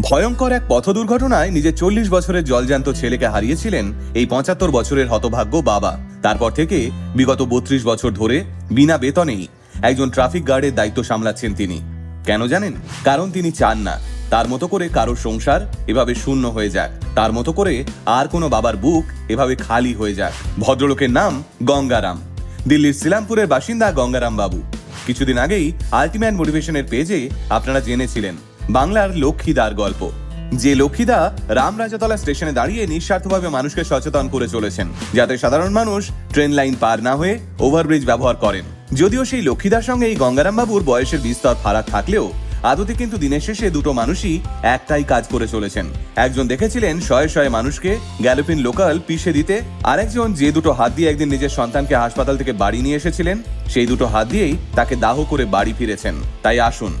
ভয়ঙ্কর এক পথ দুর্ঘটনায় নিজের চল্লিশ বছরের জলজান্ত ছেলেকে হারিয়েছিলেন এই পঁচাত্তর বছরের হতভাগ্য বাবা। তারপর থেকে বিগত বত্রিশ বছর ধরে বিনা বেতনেই একজন ট্রাফিক গার্ডের দায়িত্ব সামলাচ্ছেন তিনি। কেন জানেন? কারণ তিনি চান না। তার মতো করে কারও সংসার এভাবে শূন্য হয়ে যাক। তার মতো করে আর কোনো বাবার বুক এভাবে খালি হয়ে যাক। ভদ্রলোকের নাম গঙ্গারাম। দিল্লির সিলামপুরের বাসিন্দা গঙ্গারাম বাবু। কিছুদিন আগেই আলটিমেট মোটিভেশনের পেজে আপনারা জেনেছিলেন বাংলার লক্ষ্মীদার গল্প। যে লক্ষ্মীদা রামরাজাতলা স্টেশনে দাঁড়িয়ে নিঃস্বার্থভাবে মানুষকে সচেতন করে চলেছেন, যাতে সাধারণ মানুষ ট্রেন লাইন পার না হয়ে ওভারব্রিজ ব্যবহার করেন। যদিও সেই লক্ষ্মীদার সঙ্গে এই গঙ্গারামবাবুর বয়সের বিস্তর ফারাক থাকলেও, আদতে কিন্তু দিনের শেষে দুটো মানুষই একটাই কাজ করে চলেছেন। একজন দেখেছিলেন শয়ে শয়ে মানুষকে গ্যালোপিন লোকাল পিষে দিতে, আরেকজন যে দুটো হাত দিয়ে একদিন নিজের সন্তানকে হাসপাতাল থেকে বাড়ি নিয়ে এসেছিলেন, সেই দুটো হাত দিয়েই তাকে দাহ করে বাড়ি ফিরেছেন। তাই আসুন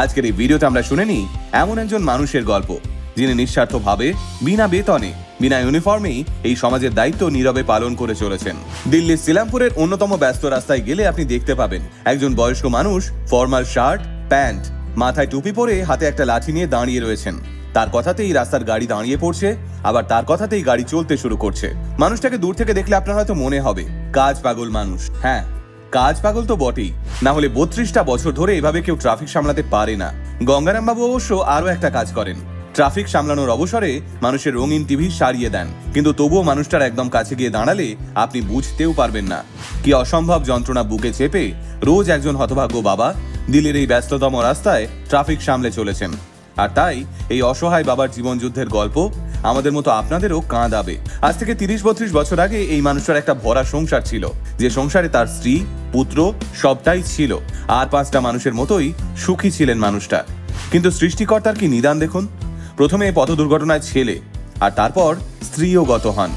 আজকের এই ভিডিওতে আমরা শুনে নিই এমন একজন মানুষের গল্প, যিনি নিঃস্বার্থভাবে, বিনা বেতনে, বিনা ইউনিফর্মেই এই সমাজের দায়িত্ব নীরবে পালন করে চলেছেন। দিল্লির সিলামপুরের অন্যতম ব্যস্ত রাস্তায় গেলে আপনি দেখতে পাবেন একজন বয়স্ক মানুষ ফর্মাল শার্ট, প্যান্ট, মাথায় টুপি পরে হাতে একটা লাঠি নিয়ে দাঁড়িয়ে রয়েছেন। তার কথাতেই রাস্তার গাড়ি দাঁড়িয়ে পড়ছে, আবার তার কথাতেই গাড়ি চলতে শুরু করছে। মানুষটাকে দূর থেকে দেখলে আপনার হয়তো মনে হবে, কাজ পাগল মানুষ। হ্যাঁ কাজ পাগল তো বটেই। না হলে বত্রিশটা বছর ধরে এভাবে কেউ ট্রাফিক সামলাতে পারে না। গঙ্গারাম বাবু অবশ্য আরও একটা কাজ করেন। ট্রাফিক সামলানোর অবসরে মানুষের রঙিন টিভি সারিয়ে দেন। কিন্তু তবুও মানুষটার একদম কাছে গিয়ে দাঁড়ালে আপনি বুঝতেও পারবেন না। কি অসম্ভব যন্ত্রণা বুকে চেপে রোজ একজন হতভাগ্য বাবা দিল্লির এই ব্যস্ততম রাস্তায় ট্রাফিক সামলে চলেছেন। আর তাই এই অসহায় বাবার জীবনযুদ্ধের গল্প আমাদের মতো আপনাদেরও কাঁদাবে। আজ থেকে তিরিশ বত্রিশ বছর আগে এই মানুষটার একটা ভরা সংসার ছিল। যে সংসারে তার স্ত্রী, পুত্র, সবটাই ছিল। আর পাঁচটা মানুষের মতোই সুখী ছিলেন মানুষটা। কিন্তু সৃষ্টিকর্তার কি নিদান দেখুন? প্রথমে পথ দুর্ঘটনায় ছেলে, আর তারপর স্ত্রীও গত হন।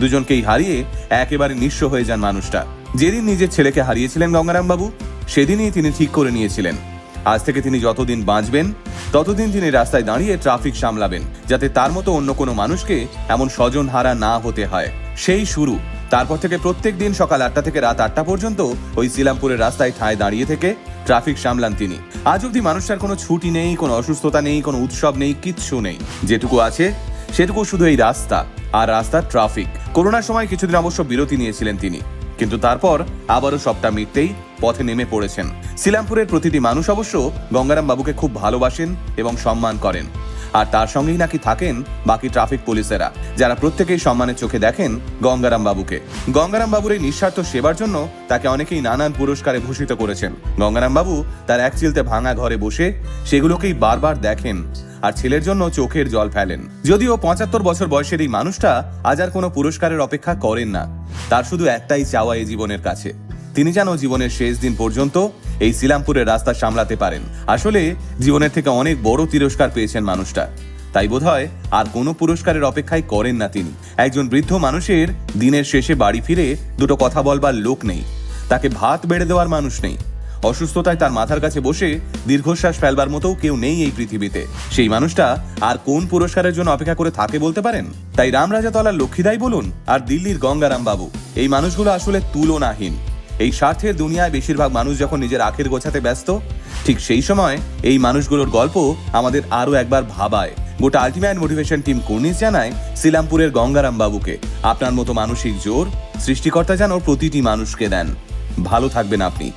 দুজনকেই হারিয়ে একেবারে নিঃস্ব হয়ে যান মানুষটা। যেদিন নিজের ছেলেকে হারিয়েছিলেন গঙ্গারাম বাবু সেদিনই তিনি ঠিক করে নিয়েছিলেন। আজ থেকে তিনি যতদিন বাঁচবেন ততদিন তিনি রাস্তায় দাঁড়িয়ে ট্রাফিক সামলাবেন, যাতে তার মতো অন্য কোনো মানুষকে এমন স্বজন হারা না হতে হয়। সেই শুরু। তারপর থেকে প্রত্যেক দিন সকাল আটটা থেকে রাত আটটা পর্যন্ত ওই সিলামপুরের রাস্তায় ঠায় দাঁড়িয়ে থেকে ট্রাফিক সামলান তিনি। আজ অব্দি মানুষটার কোনো ছুটি নেই, কোনো অসুস্থতা নেই, কোনো উৎসব নেই, কিচ্ছু নেই। যেটুকু আছে, সেটুকু শুধু এই রাস্তা আর রাস্তার ট্রাফিক। করোনার সময় কিছুদিন অবশ্য বিরতি নিয়েছিলেন তিনি। কিন্তু তারপর আবারও সবটা মিটতেই পথে নেমে পড়েছেন। সিলামপুরের প্রতিটি মানুষ অবশ্য গঙ্গারাম বাবুকে খুব ভালোবাসেন এবং সম্মান করেন। আর তার সঙ্গেই নাকি থাকেন বাকি ট্রাফিক পুলিশেরা, যারা প্রত্যেকেই সম্মানের চোখে দেখেন গঙ্গারাম বাবুকে গঙ্গারাম বাবুর এই নিঃস্বার্থ সেবার জন্য তাকে অনেকেই নানান পুরস্কারে ভূষিত করেছেন। গঙ্গারাম বাবু তার এক চিলতে ভাঙা ঘরে বসে সেগুলোকেই বারবার দেখেন আর ছেলের জন্য চোখের জল ফেলেন। যদিও পঁচাত্তর বছর বয়সের এই মানুষটা আজ আর কোনো পুরস্কারের অপেক্ষা করেন না। তার শুধু একটাই চাওয়া এই জীবনের কাছে। তিনি যেন জীবনের শেষ দিন পর্যন্ত এই সিলামপুরের রাস্তা সামলাতে পারেন। আসলে, জীবনের থেকে অনেক বড় তিরস্কার পেয়েছেন মানুষটা। তাই বোধহয় আর কোনো পুরস্কারের অপেক্ষায় করেন না তিনি। একজন বৃদ্ধ মানুষের দিনের শেষে বাড়ি ফিরে দুটো কথা বলবার লোক নেই। তাকে ভাত বেড়ে দেওয়ার মানুষ নেই। অসুস্থতায় তার মাথার কাছে বসে দীর্ঘশ্বাস ফেলবার মতো কেউ নেই এই পৃথিবীতে। সেই মানুষটা আর কোন পুরস্কারের জন্য অপেক্ষা করে থাকে বলতে পারেন? তাই রামরাজাতলার লক্ষ্মীদাই বলুন আর দিল্লির গঙ্গারাম বাবু এই মানুষগুলো আসলে তুলনাহীন। এই স্বার্থের দুনিয়ায় বেশিরভাগ মানুষ যখন নিজের আখের গোছাতে ব্যস্ত, ঠিক সেই সময় এই মানুষগুলোর গল্প আমাদের আরও একবার ভাবায়। গোটা আলটিমেট মোটিভেশন টিম কুর্নিস জানায় সিলামপুরের গঙ্গারাম বাবুকে। আপনার মতো মানসিক জোর সৃষ্টিকর্তা যেন প্রতিটি মানুষকে দেন। ভালো থাকবেন আপনি।